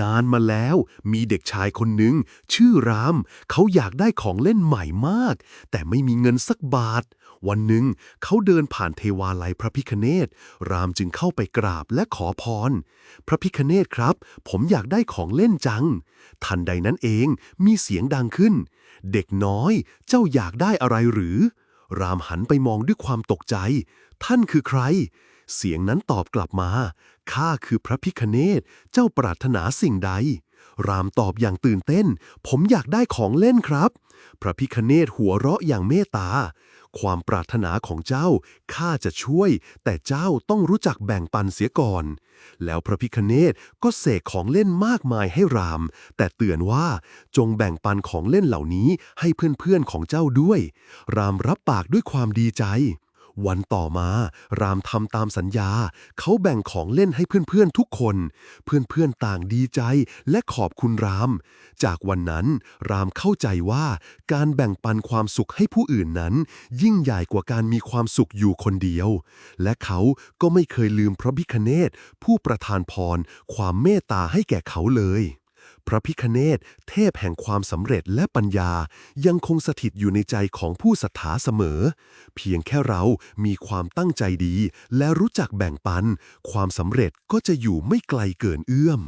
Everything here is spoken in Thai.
นานมาแล้วมีเด็กชายคนหนึ่งชื่อราม เขาอยากได้ของเล่นใหม่มาก แต่ไม่มีเงินสักบาท วันหนึ่งเขาเดินผ่านเทวาลัยพระพิคเนตรามจึงเข้าไปกราบและขอพร พระพิคเนตครับ ผมอยากได้ของเล่นจัง ทันใดนั้นเองมีเสียงดังขึ้น เด็กน้อยเจ้าอยากได้อะไรหรือ รามหันไปมองด้วยความตกใจ ท่านคือใคร เสียงนั้นตอบกลับมา ข้าคือพระพิคเนตเจ้าปรารถนาสิ่งใด รามตอบอย่างตื่นเต้น ผมอยากได้ของเล่นครับ พระพิคเนตหัวเราะอย่างเมตตา ความปรารถนาของเจ้า ข้าจะช่วย แต่เจ้าต้องรู้จักแบ่งปันเสียก่อน แล้วพระพิคเนตก็เสกของเล่นมากมายให้ราม แต่เตือนว่าจงแบ่งปันของเล่นเหล่านี้ให้เพื่อนๆของเจ้าด้วย รามรับปากด้วยความดีใจ วันต่อมา รามทำตามสัญญา เขาแบ่งของเล่นให้เพื่อนๆทุกคน เพื่อนๆต่างดีใจและขอบคุณราม จากวันนั้น รามเข้าใจว่าการแบ่งปันความสุขให้ผู้อื่นนั้น ยิ่งใหญ่กว่าการมีความสุขอยู่คนเดียว และเขาก็ไม่เคยลืมพระพิคเนตผู้ประทานพร ความเมตตาให้แก่เขาเลย พระพิคเนตเทพแห่งความสำเร็จและปัญญา ยังคงสถิตอยู่ในใจของผู้ศรัทธาเสมอ เพียงแค่เรามีความตั้งใจดี และรู้จักแบ่งปัน ความสำเร็จก็จะอยู่ไม่ไกลเกินเอื้อม